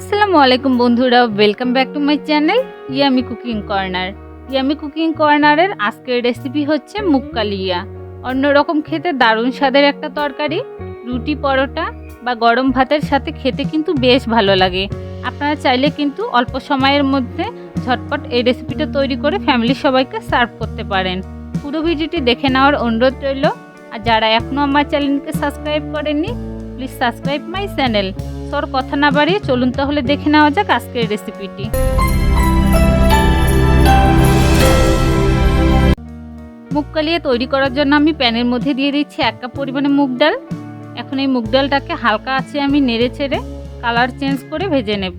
আসসালামু আলাইকুম বন্ধুরা welcome back to my channel yummy cooking corner yummy cooking কর্নারের আজকের রেসিপি হচ্ছে মুক্কালিয়া। অন্যরকম খেতে দারুণ স্বাদের একটা তরকারি, রুটি, পরোটা বা গরম ভাতের সাথে খেতে কিন্তু বেশ ভালো লাগে। আপনারা চাইলে কিন্তু অল্প সময়ের মধ্যে ঝটপট এই রেসিপিটা তৈরি করে ফ্যামিলির সবাইকে সার্ভ করতে পারেন। পুরো ভিডিওটি দেখে নেওয়ার অনুরোধ রইল। আর যারা এখনও আমার চ্যানেলকে সাবস্ক্রাইব করেননি প্লিজ সাবস্ক্রাইব মাই চ্যানেল তোর কথা না বাড়িয়ে চলুন তাহলে দেখে নেওয়া যাক আজকের রেসিপিটি মুগ কালিয়ে তৈরি করার জন্য আমি প্যানের মধ্যে দিয়ে দিচ্ছি এক কাপ পরিমাণে মুগ ডাল। এখন এই মুগ ডালটাকে হালকা আছে আমি নেড়ে ছেড়ে কালার চেঞ্জ করে ভেজে নেব।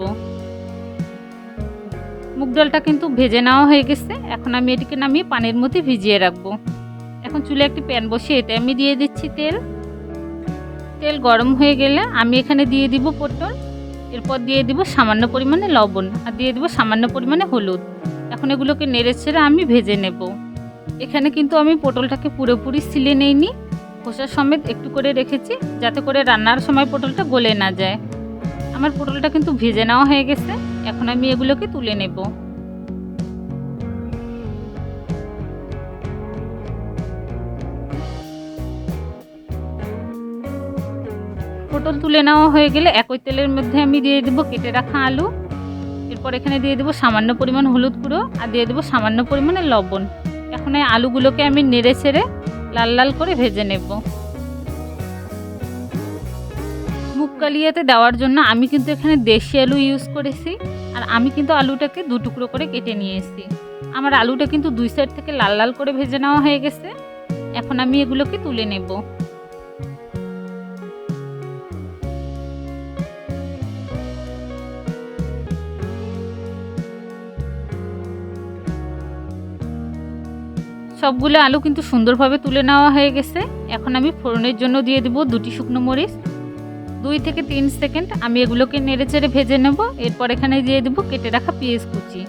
মুগ ডালটা কিন্তু ভেজে নেওয়া হয়ে গেছে। এখন আমি এটিকে নামিয়ে পানির মধ্যে ভিজিয়ে রাখব। এখন চুলে একটি প্যান বসিয়ে এতে আমি দিয়ে দিচ্ছি তেল। তেল গরম হয়ে গেলে আমি এখানে দিয়ে দিব পটল, এরপর দিয়ে দিব সামান্য পরিমাণে লবণ আর দিয়ে দিব সামান্য পরিমাণে হলুদ। এখন এগুলোকে নেড়ে ছেড়ে আমি ভেজে নেব। এখানে কিন্তু আমি পটলটাকে পুরোপুরি সিলে নেইনি, খোসা সমেত একটু করে রেখেছি যাতে করে রান্নার সময় পটলটা গলে না যায়। আমার পটলটা কিন্তু ভেজে নেওয়া হয়ে গেছে, এখন আমি এগুলোকে তুলে নেব। পটল তুলে নেওয়া হয়ে গেলে একই তেলের মধ্যে আমি দিয়ে দেবো কেটে রাখা আলু। এরপর এখানে দিয়ে দেবো সামান্য পরিমাণ হলুদ গুঁড়ো আর দিয়ে দেবো সামান্য পরিমাণে লবণ। এখন এই আলুগুলোকে আমি নেড়ে ছেড়ে লাল লাল করে ভেজে নেব। মুগ কালিয়াতে দেওয়ার জন্য আমি কিন্তু এখানে দেশি আলু ইউজ করেছি আর আমি কিন্তু আলুটাকে দু টুকরো করে কেটে নিয়েছি। আমার আলুটা কিন্তু দুই সাইড থেকে লাল লাল করে ভেজে নেওয়া হয়ে গেছে। এখন আমি এগুলোকে তুলে নেব। সবগুলো আলু কিন্তু সুন্দরভাবে তুলে নেওয়া হয়ে গেছে। এখন আমি ফোড়নের জন্য দিয়ে দেবো দুটি শুকনো মরিচ। দুই থেকে তিন সেকেন্ড আমি এগুলোকে নেড়ে চেড়ে ভেজে নেব। এরপর এখানে দিয়ে দেবো কেটে রাখা পেঁয়াজ কুচি।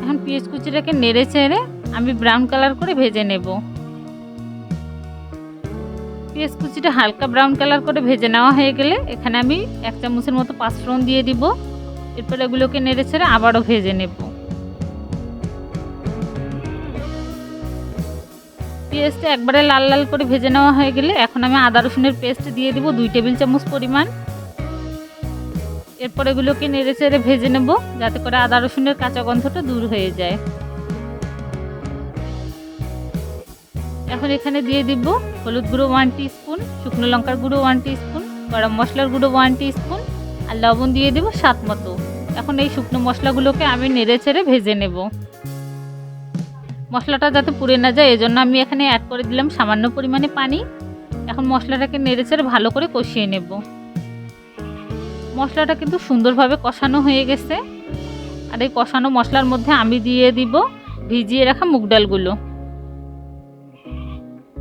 এখন পেঁয়াজ কুচিটাকে নেড়ে চেড়ে আমি ব্রাউন কালার করে ভেজে নেব। পেঁয়াজ কুচিটা হালকা ব্রাউন কালার করে ভেজে নেওয়া হয়ে গেলে এখানে আমি এক চামচের মতো পাঁচফোড়ন দিয়ে দিব। এরপর এগুলোকে নেড়ে চেড়ে আবারও ভেজে নেব। পেস্টটা একবারে লাল লাল করে ভেজে নেওয়া হয়ে গেলে এখন আমি আদা রসুনের পেস্ট দিয়ে দিব দুই টেবিল চামচ পরিমাণ। এরপর এগুলোকে নেড়ে চেড়ে ভেজে নেব যাতে করে আদা রসুনের কাঁচা গন্ধটা দূর হয়ে যায়। এখন এখানে দিয়ে দিব হলুদ গুঁড়ো ওয়ান স্পুন শুকনো লঙ্কার গুঁড়ো ওয়ান স্পুন গরম মশলার গুঁড়ো ওয়ান স্পুন আর লবণ দিয়ে দেবো স্বাদ মতো। এখন এই শুকনো মশলাগুলোকে আমি নেড়ে চেড়ে ভেজে নেব। মশলাটা যাতে পুড়ে না যায়, এজন্য আমি এখানে অ্যাড করে দিলাম সামান্য পরিমাণে পানি। এখন মশলাটাকে নেড়ে চেড়ে ভালো করে কষিয়ে নেব। মশলাটা কিন্তু সুন্দরভাবে কষানো হয়ে গেছে। আর এই কষানো মশলার মধ্যে আমি দিয়ে দিব ভিজিয়ে রাখা মুগ ডালগুলো।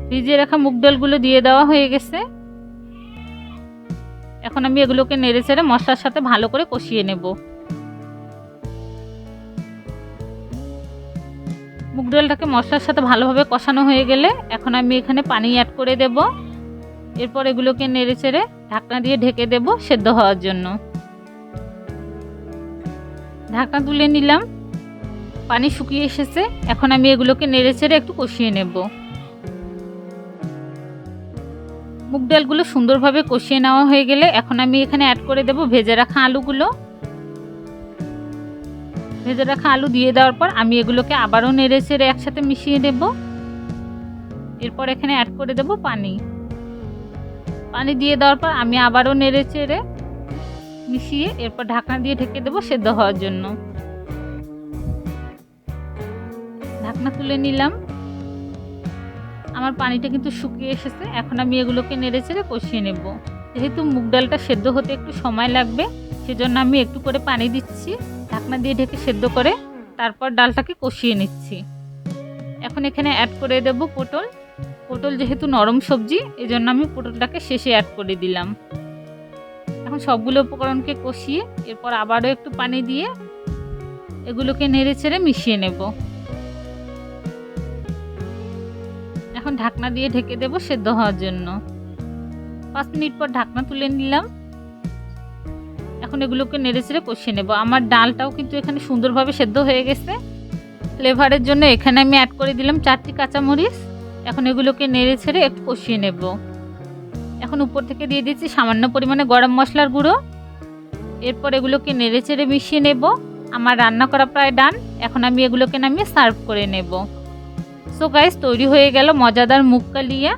ভিজিয়ে রাখা মুগ ডালগুলো দিয়ে দেওয়া হয়ে গেছে। এখন আমি এগুলোকে নেড়ে চেড়ে মশলার সাথে ভালো করে কষিয়ে নেব। ডালটাকে মশলার সাথে ভালোভাবে কষানো হয়ে গেলে এখন আমি এখানে পানি অ্যাড করে দেব। এরপর এগুলোকে নেড়ে চেড়ে ঢাকনা দিয়ে ঢেকে দেব সেদ্ধ হওয়ার জন্য। ঢাকনা তুলে নিলাম। পানি শুকিয়ে এসেছে। এখন আমি এগুলোকে নেড়ে চেড়ে একটু কষিয়ে নেব। মুগ ডালগুলো সুন্দরভাবে কষিয়ে নেওয়া হয়ে গেলে এখন আমি এখানে অ্যাড করে দেব ভেজে রাখা আলুগুলো। ভেজে রাখা আলু দিয়ে দেওয়ার পর আমি এগুলোকে আবারও নেড়ে চেড়ে একসাথে মিশিয়ে দেব। এরপর এখানে অ্যাড করে দেব পানি। পানি দিয়ে দেওয়ার পর আমি আবারও নেড়ে চেড়ে মিশিয়ে এরপর ঢাকনা দিয়ে ঢেকে দেবো সেদ্ধ হওয়ার জন্য। ঢাকনা তুলে নিলাম। আমার পানিটা কিন্তু শুকিয়ে এসেছে। এখন আমি এগুলোকে নেড়ে চেড়ে কষিয়ে নেব। যেহেতু মুগ ডালটা সেদ্ধ হতে একটু সময় লাগবে সেজন্য আমি একটু করে পানি দিচ্ছি, ঢাকনা দিয়ে ঢেকে সেদ্ধ করে তারপর ডালটাকে কষিয়ে নিচ্ছি। এখন এখানে অ্যাড করে দেব পটল। পটল যেহেতু নরম সবজি এই জন্য আমি পটলটাকে শেষে অ্যাড করে দিলাম। এখন সবগুলো উপকরণকে কষিয়ে এরপর আবারও একটু পানি দিয়ে এগুলোকে নেড়ে ছেড়ে মিশিয়ে নেব। এখন ঢাকনা দিয়ে ঢেকে দেব সেদ্ধ হওয়ার জন্য। পাঁচ মিনিট পর ঢাকনা তুলে নিলাম। এখন এগুলোকে নেড়ে চেড়ে কষিয়ে নেব। আমার ডালটাও কিন্তু এখানে সুন্দরভাবে সেদ্ধ হয়ে গেছে। ফ্লেভারের জন্য এখানে আমি অ্যাড করে দিলাম চারটি কাঁচামরিচ। এখন এগুলোকে নেড়ে ছেড়ে একটু কষিয়ে নেব। এখন উপর থেকে দিয়ে দিচ্ছি সামান্য পরিমাণে গরম মশলার গুঁড়ো। এরপর এগুলোকে নেড়ে চেড়ে মিশিয়ে নেব। আমার রান্না করা প্রায় ডান। এখন আমি এগুলোকে নামিয়ে সার্ভ করে নেব। সো গাইস তৈরি হয়ে গেল মজাদার মুগ কালিয়া।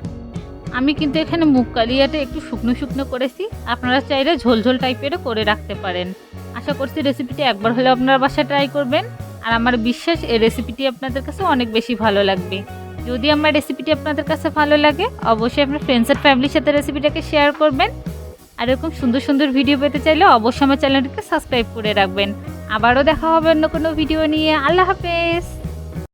আমি কিন্তু এখানে মুগ কালিয়াটা একটু শুকনো শুকনো করেছি। আপনারা চাইলে ঝোলঝোল টাইপেরও করে রাখতে পারেন। আশা করছি রেসিপিটি একবার হলে আপনার বাসায় ট্রাই করবেন। আর আমার বিশ্বাস এই রেসিপিটি আপনাদের কাছে অনেক বেশি ভালো লাগবে। যদি আমার রেসিপিটি আপনাদের কাছে ভালো লাগে, অবশ্যই আপনার ফ্রেন্ডস আর ফ্যামিলির সাথে রেসিপিটাকে শেয়ার করবেন। আর এরকম সুন্দর সুন্দর ভিডিও পেতে চাইলে অবশ্যই আমার চ্যানেলটিকে সাবস্ক্রাইব করে রাখবেন। আবারও দেখা হবে অন্য কোনো ভিডিও নিয়ে। আল্লাহ হাফেজ!